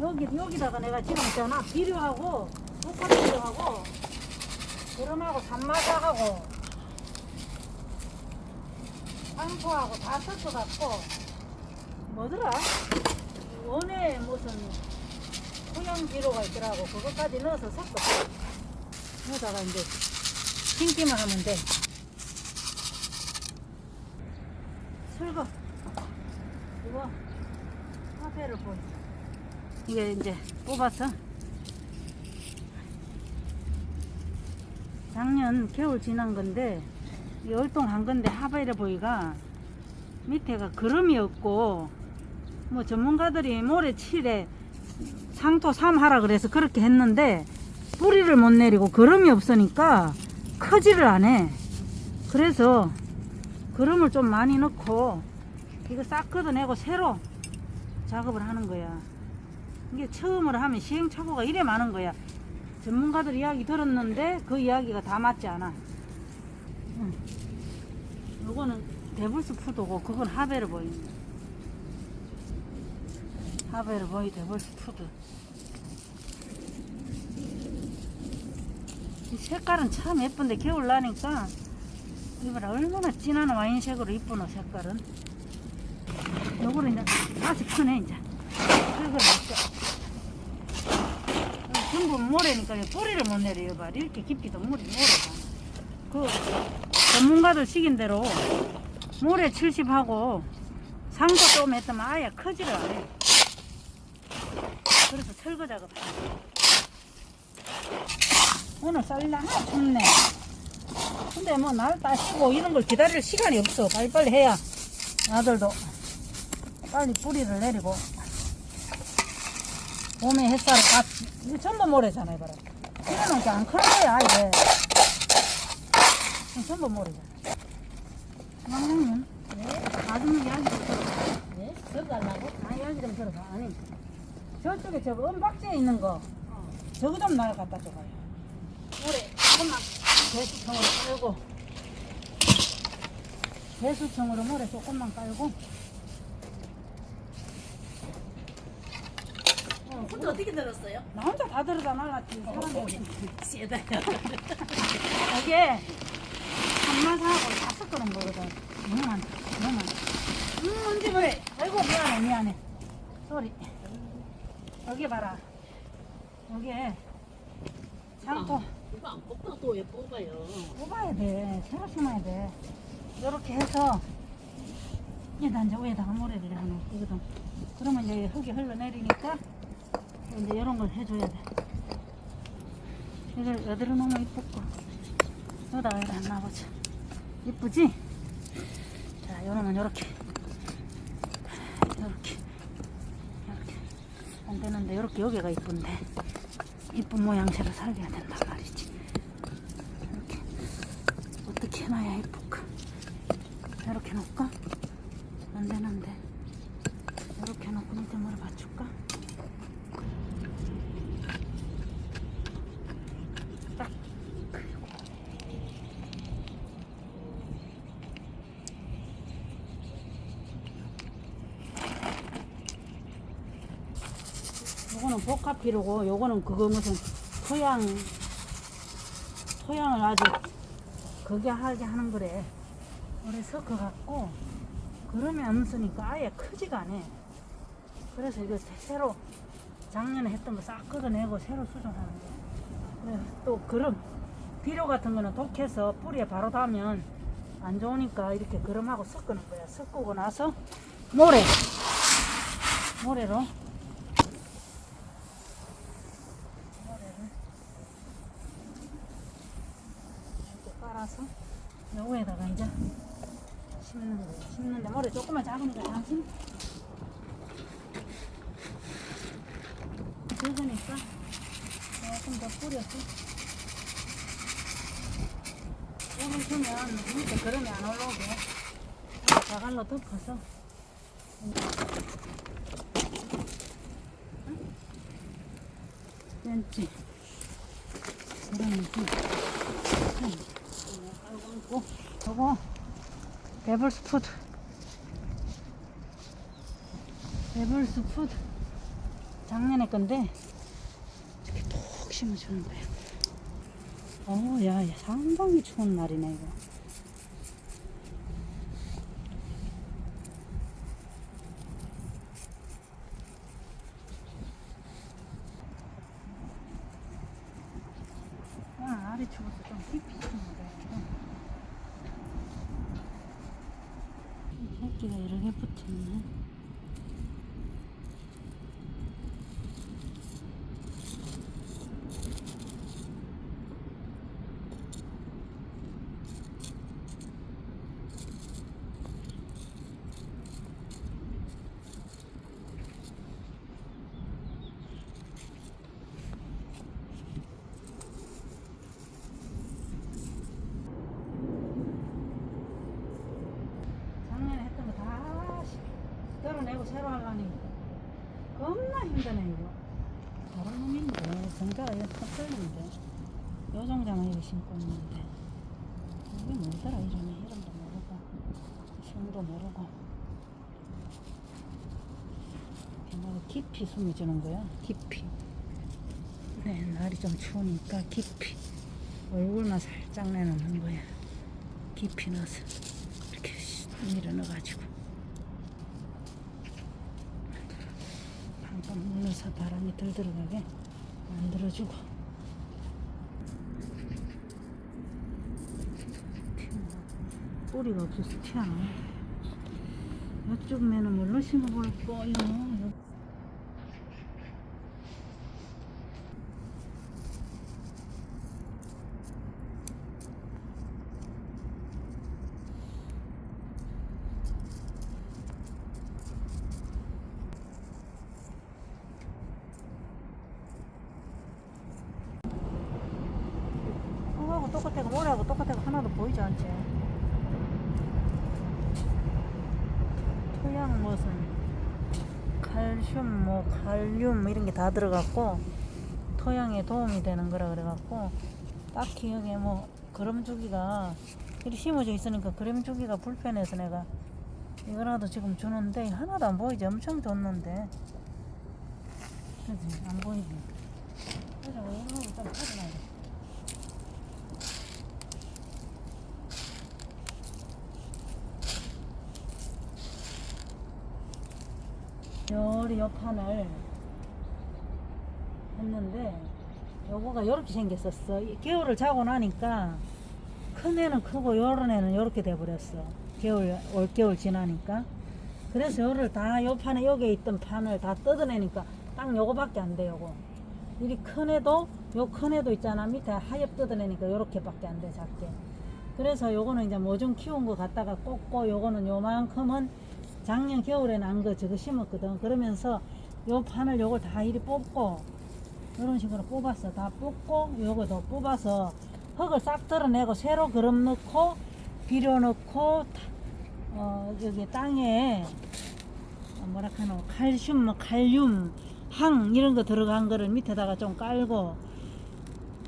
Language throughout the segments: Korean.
여기 여기다가 내가 지금 있잖아. 비료하고 독화 비료하고 그름하고 산마사하고 상포하고 다 섞어갖고 뭐더라? 원에 무슨 토양 비료가 있더라고. 그것까지 넣어서 섞었어. 여기다가 이제 심기만 하면 돼. 설거. 이거 화폐를 보여 이게 이제 뽑아서 작년 겨울 지난 건데 이 월동한 건데 하베르 보이가 밑에가 그름이 없고 뭐 전문가들이 모래 칠에 상토 삼하라 그래서 그렇게 했는데 뿌리를 못 내리고 그름이 없으니까 크지를 않아. 그래서 그름을 좀 많이 넣고 이거 싹 걷어내고 새로 작업을 하는 거야 이게 처음으로 하면 시행착오가 이래 많은 거야. 전문가들 이야기 들었는데 그 이야기가 다 맞지 않아. 응. 요거는 데블스 푸드고 그건 하베르 보이 하베르 보이 데블스 푸드 이 색깔은 참 예쁜데 겨울 나니까 이봐라 얼마나 진한 와인색으로 이쁘노 색깔은. 요거를 이제 다시 크네 이제 먹자 전부 모래니까 뿌리를 못 내려요 봐. 이렇게 깊이도 물이 모래가 그 전문가들 시킨 대로 모래 70하고 상도 좀 했더만 아예 크지를 않아 그래서 철거 작업. 오늘 쌀이나 하나 춥네. 근데 뭐 날 따시고 이런 걸 기다릴 시간이 없어. 빨리빨리 해야 아들도 빨리 뿌리를 내리고 봄에 햇살을 같이 이거 전부 모래잖아 이봐라. 이거는 이렇게 안 크는 거야 아예 이거 전부 모래잖아. 왕장님 네? 아줌마 이야기 좀 들어봐. 네? 들어달라고? 아 이야기 좀 들어봐. 아니 저쪽에 저거 은박지에 있는 거. 저거 좀 나를 갖다 줘봐요. 모래 조금만. 배수청으로 깔고. 배수청으로 모래 조금만 깔고 혼자 어떻게 들었어요? 나 혼자 다 들어다 말랐지 사람이. 세다요. 이게 한마사하고 다 섞어놓은 거거든 너무 많다 너무 많다 음 언제 그래 아이고 미안해 미안해. 소리. 여기 봐라. 여기에 상토. 이거 안 뽑아도 왜 뽑아요? 뽑아야 돼. 새로 심어야 돼. 이렇게 해서 여기다 이제 위에다가 모래를 하나 이거든. 그러면 이제 흙이 흘러내리니까 이제 이런 걸 해줘야 돼. 이걸 여드러 놓으면 이쁘고 여기다가 여기다 놔보자. 이쁘지? 자 요놈은 요렇게. 요렇게. 요렇게. 안 되는데 요렇게 여기가 이쁜데. 이쁜 모양새로 살려야 된단 말이지. 이렇게. 어떻게 해놔야 이쁠까? 이렇게 놓을까? 안 되는데. 이렇게 놓고 밑에 물을 받줄까? 요거는 복합비료고 요거는 그거 무슨 토양 토양을 아주 그게 하게 하는 거래. 오래 섞어갖고 그러면 없으니까 아예 크지가 않아. 그래서 이거 새로 작년에 했던 거 싹 걷어내고 새로 수정하는 거야. 그래, 또 그름 비료 같은 거는 독해서 뿌리에 바로 닿으면 안 좋으니까 이렇게 그름하고 섞는 거야. 섞고 나서 모래 모래로 모래를 깔아서 여기에다가 이제 심는 거예요. 심는데 모래 조금만 작으니까 당신. 적으니까 조금 더 뿌려서. 조금 주면 밑에 그름이 안 올라오게. 자갈로 덮어서. 벤치. 그러면서 깔고 있고 저거 데블스 푸드. 데블스 푸드. 작년에 건데 이렇게 톡 심어주는 거야. 어, 야, 야, 상당히 추운 날이네 이거. 오늘 날이 추워서 좀 깊이 심어야 돼. 새끼가 여러 개 붙었네. 작년에 했던 거 다 떨어내고 새로 하려니. 겁나 힘드네 이거. 다른 놈인데 정자가 이거 턱걸리는데. 요 정자만 이렇게 심고 있는데. 이게 뭐더라 이름이? 이름도 모르고. 성도 모르고. 내가 깊이 숨이 주는 거야. 깊이. 네 날이 좀 추우니까 깊이. 얼굴만 살짝 내놓는 거야. 깊이 넣어서 이렇게 밀어 넣어가지고 눌러서 바람이 덜 들어가게 만들어주고. 뿌리가 없어서 튀어나와. 이쪽 면은 뭘로 심어볼 거요 똑같아고 모래하고 똑같아고 하나도 보이지 않지. 토양 무슨 칼슘 뭐 칼륨 뭐 이런 게 다 들어갔고 토양에 도움이 되는 거라 그래갖고 딱히 여기 뭐 그름 주기가 이렇게 심어져 있으니까 그름 주기가 불편해서 내가 이거라도 지금 주는데 하나도 안 보이지. 엄청 줬는데. 그지? 안 보이지? 그래서 이거 좀 가져놔야 돼 요리 요 판을 했는데 요거가 요렇게 생겼었어. 이 겨울을 자고 나니까 큰 애는 크고 요런 애는 요렇게 돼버렸어. 겨울 올겨울 지나니까. 그래서 요를 다 요 판에 여기에 있던 판을 다 뜯어내니까 딱 요거밖에 안 돼 요거. 이리 큰 애도 요 큰 애도 있잖아. 밑에 하엽 뜯어내니까 요렇게밖에 안 돼 작게. 그래서 요거는 이제 뭐 좀 키운 거 갖다가 꽂고 요거는 요만큼은 작년 겨울에 난 거 저거 심었거든. 그러면서 요 판을 요걸 다 이리 뽑고 이런 식으로 뽑았어. 다 뽑고 요거도 뽑아서 흙을 싹 덜어내고 새로 그름 넣고 비료 넣고 타- 어 여기 땅에 어, 뭐라 카노 칼슘 뭐 칼륨 항 이런 거 들어간 거를 밑에다가 좀 깔고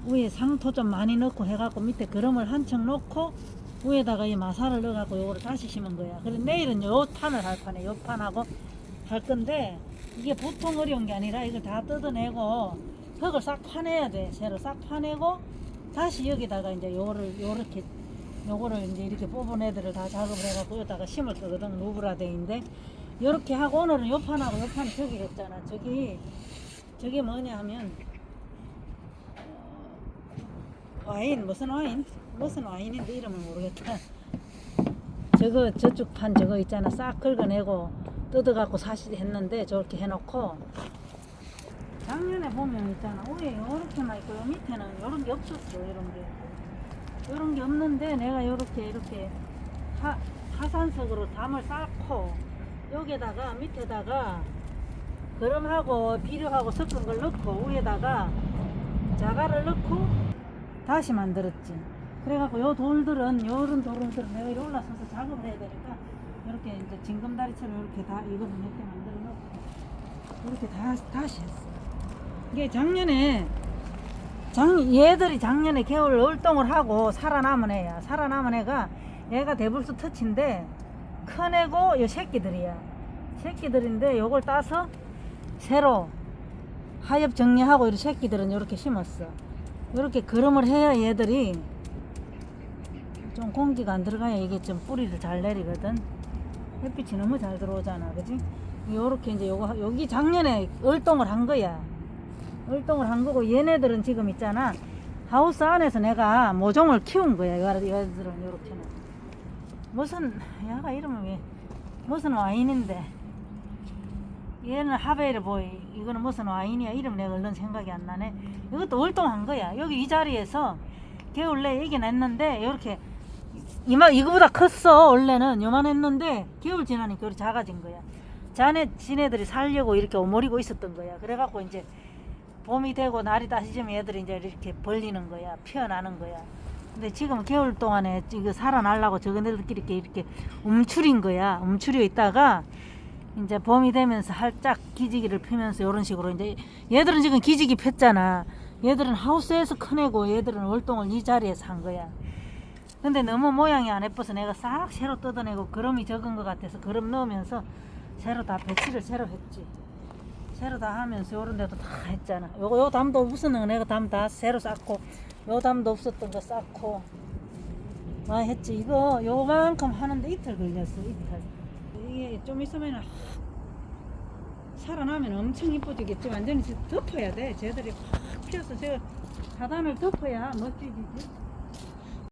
위에 상토 좀 많이 넣고 해갖고 밑에 그름을 한 층 넣고 위에다가 이 마사를 넣어갖고 요거를 다시 심은 거야. 그래 내일은 요 판을 할 판에 요 판하고 할 건데 이게 보통 어려운 게 아니라 이걸 다 뜯어내고 흙을 싹 파내야 돼. 새로 싹 파내고 다시 여기다가 이제 요거를 요렇게 요거를 이제 이렇게 뽑은 애들을 다 작업을 해갖고 여기다가 심을 거거든. 누브라데인데 요렇게 하고 오늘은 요 판하고 요 판이 저기 했잖아. 저기 저게 뭐냐 하면 와인 무슨 와인? 무슨 와인인데 이름을 모르겠다. 저거 저쪽 판 저거 있잖아 싹 긁어내고 뜯어갖고 사실 했는데 저렇게 해놓고 작년에 보면 있잖아 위에 요렇게만 있고 요 밑에는 요런 게 없었어 이런 게 요런 게 없는데 내가 요렇게 이렇게 하, 하산석으로 담을 쌓고 여기다가 밑에다가 그름하고 비료하고 섞은 걸 넣고 위에다가 자갈을 넣고 다시 만들었지. 그래갖고 요 돌들은 요런 돌들은 내가 이리 올라서서 작업을 해야 되니까 이렇게 이제 징검다리처럼 이렇게 다 이거를 이렇게 만들어 놓고 이렇게 다 다시 했어. 이게 작년에 작 얘들이 작년에 겨울 월동을 하고 살아남은 애야. 살아남은 애가 얘가 대불수 터치인데 큰 애고 요 새끼들이야. 새끼들인데 요걸 따서 새로 하엽 정리하고 이렇게 새끼들은 이렇게 심었어. 이렇게 거름을 해야 얘들이 좀 공기가 안 들어가야 이게 좀 뿌리를 잘 내리거든. 햇빛이 너무 잘 들어오잖아, 그지? 요렇게 이제 요거 여기 작년에 얼동을 한 거야. 얼동을 한 거고 얘네들은 지금 있잖아. 하우스 안에서 내가 모종을 키운 거야. 이 얘들은 요렇게는. 무슨 야가 이름은 왜 무슨 와인인데 얘는 하베르 보이. 이거는 무슨 와인이야? 이름 내가 얼른 생각이 안 나네. 이것도 월동한 거야. 여기 이 자리에서 겨울 내 이게 냈는데 이렇게 이마 이거보다 컸어 원래는. 요만했는데 겨울 지나니까 이렇게 작아진 거야. 자네 지네들이 살려고 이렇게 오므리고 있었던 거야. 그래갖고 이제 봄이 되고 날이 다시 지면 얘들이 이제 이렇게 벌리는 거야. 피어나는 거야. 근데 지금 겨울 동안에 이거 살아나려고 저거들끼리 이렇게 움츠린 거야. 움츠려 있다가 이제 봄이 되면서 살짝 기지기를 피면서 이런 식으로 이제 얘들은 지금 기지기 폈잖아. 얘들은 하우스에서 커내고 얘들은 월동을 이 자리에서 한 거야. 근데 너무 모양이 안 예뻐서 내가 싹 새로 뜯어내고 거름이 적은 것 같아서 거름 넣으면서 새로 다 배치를 새로 했지. 새로 다 하면서 요런 데도 다 했잖아. 요거 요 담도 없었는 거 내가 담 다 새로 쌓고 요 담도 없었던 거 쌓고 와 했지. 이거 요만큼 하는데 이틀 걸렸어 이틀 이게 좀 있으면 확 살아나면 엄청 이뻐지겠지. 완전히 덮어야 돼. 쟤들이 확 피어서 저 하단을 덮어야 멋지지